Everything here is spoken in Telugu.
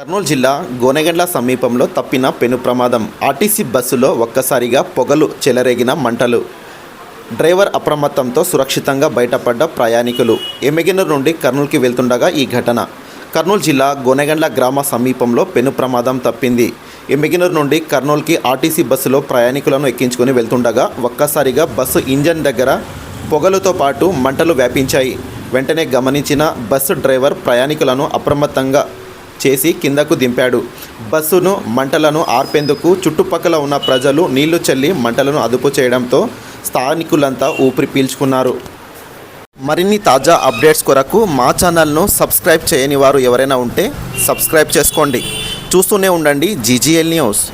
కర్నూలు జిల్లా గోనెగండ్ల సమీపంలో తప్పిన పెను ప్రమాదం. ఆర్టీసీ బస్సులో ఒక్కసారిగా పొగలు చెలరేగిన మంటలు. డ్రైవర్ అప్రమత్తంతో సురక్షితంగా బయటపడ్డ ప్రయాణికులు. ఎమ్మిగినూరు నుండి కర్నూలుకి వెళ్తుండగా ఈ ఘటన. కర్నూలు జిల్లా గోనెగండ్ల గ్రామ సమీపంలో పెను ప్రమాదం తప్పింది. ఎమ్మిగినూరు నుండి కర్నూలుకి ఆర్టీసీ బస్సులో ప్రయాణికులను ఎక్కించుకుని వెళ్తుండగా ఒక్కసారిగా బస్సు ఇంజన్ దగ్గర పొగలతో పాటు మంటలు వ్యాపించాయి. వెంటనే గమనించిన బస్సు డ్రైవర్ ప్రయాణికులను అప్రమత్తంగా చేసి కిందకు దింపాడు. బస్సును మంటలను ఆర్పేందుకు చుట్టుపక్కల ఉన్న ప్రజలు నీళ్ళు చల్లి మంటలను అదుపు చేయడంతో స్థానికులంతా ఊపిరి పీల్చుకున్నారు. మరిన్ని తాజా అప్డేట్స్ కొరకు మా ఛానల్ను సబ్స్క్రైబ్ చేయని వారు ఎవరైనా ఉంటే సబ్స్క్రైబ్ చేసుకోండి. చూస్తూనే ఉండండి జీజీఎల్ న్యూస్.